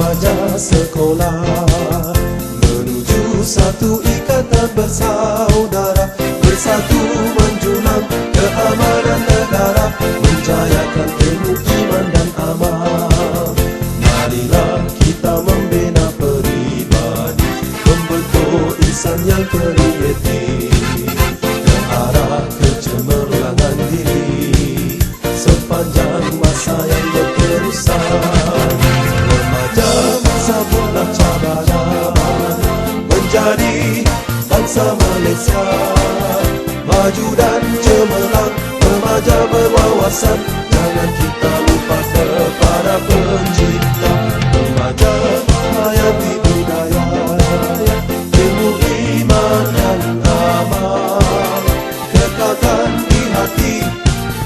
remaja sekolah. Menuju satu ikatan bersaudara Bersatu menjulang keamanan negara Menjayakan ilmu iman dan amal. Marilah kita membina peribadi Membentuk insan yang kreatif bangsa Malaysia. Maju dan cemerlang Remaja berwawasan. Jangan kita lupa kepada pencipta Remaja hayati budaya Ilmu iman dan amal Kekalkan di hati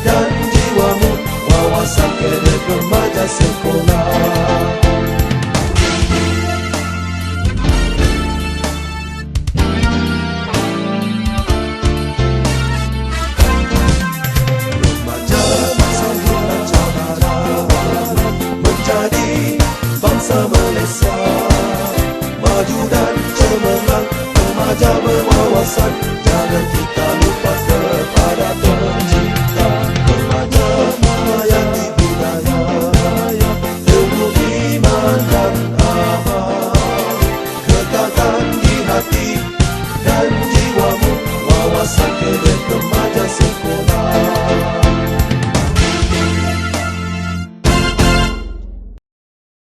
dan jiwamu Wawasan kedek remaja sekolah bangsa Malaysia. Maju dan cemerlang Remaja berwawasan. Jangan kita lupa kepada pencipta Remaja melayang di budaya Ilmu iman dan